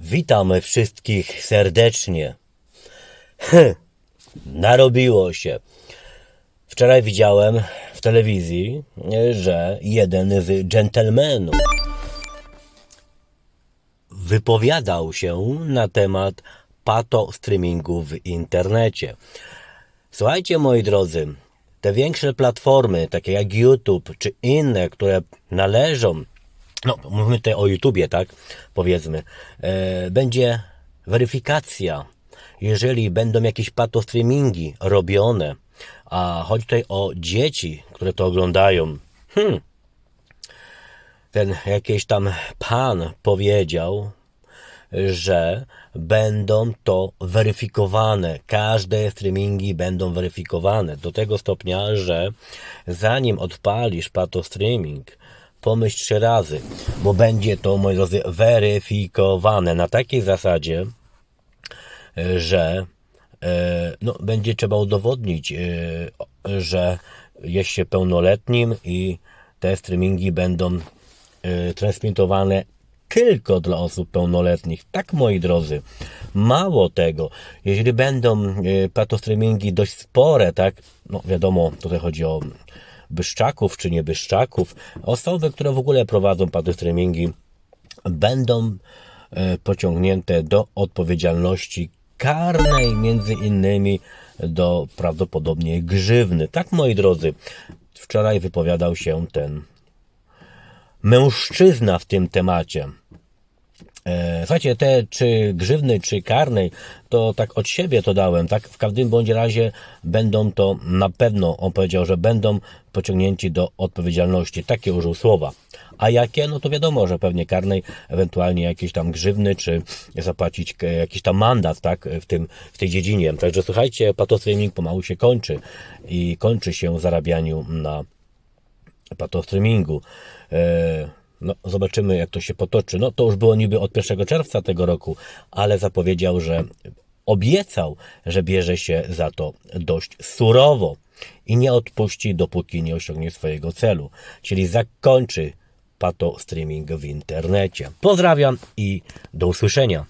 Witamy wszystkich serdecznie. Narobiło się. Wczoraj widziałem w telewizji, że jeden z dżentelmenów wypowiadał się na temat pato streamingu w internecie. Słuchajcie, moi drodzy, te większe platformy, takie jak YouTube czy inne, które należą, no mówimy tutaj o YouTubie, tak, powiedzmy, e, będzie weryfikacja, jeżeli będą jakieś pato streamingi robione, a chodzi tutaj o dzieci, które to oglądają. Hmm. Ten jakiś tam pan powiedział, że będą to weryfikowane. Każde streamingi będą weryfikowane. Do tego stopnia, że zanim odpalisz pato streaming, pomyśl trzy razy, bo będzie to, moi drodzy, weryfikowane na takiej zasadzie, że e, no, będzie trzeba udowodnić, e, że jest się pełnoletnim i te streamingi będą e, transmitowane tylko dla osób pełnoletnich. Tak, moi drodzy. Mało tego, jeżeli będą patostreamingi dość spore, tak, no wiadomo, tutaj chodzi o byszczaków czy nie byszczaków, osoby, które w ogóle prowadzą patostreamingi, będą e, pociągnięte do odpowiedzialności karnej, między innymi do prawdopodobnie grzywny. Tak, moi drodzy, wczoraj wypowiadał się ten mężczyzna w tym temacie. E, Słuchajcie, te czy grzywny, czy karnej, to tak od siebie to dałem, tak? W każdym bądź razie będą to na pewno, on powiedział, że będą pociągnięci do odpowiedzialności. Takie użył słowa. A jakie? No to wiadomo, że pewnie karnej, ewentualnie jakieś tam grzywny, czy zapłacić jakiś tam mandat, tak? W, tym, w tej dziedzinie. Także słuchajcie, patostreaming pomału się kończy i kończy się zarabianiu na patostreamingu. E, No, zobaczymy, jak to się potoczy. No, to już było niby od 1 czerwca tego roku, ale zapowiedział, że obiecał, że bierze się za to dość surowo i nie odpuści, dopóki nie osiągnie swojego celu, czyli zakończy pato streaming w internecie. Pozdrawiam i do usłyszenia.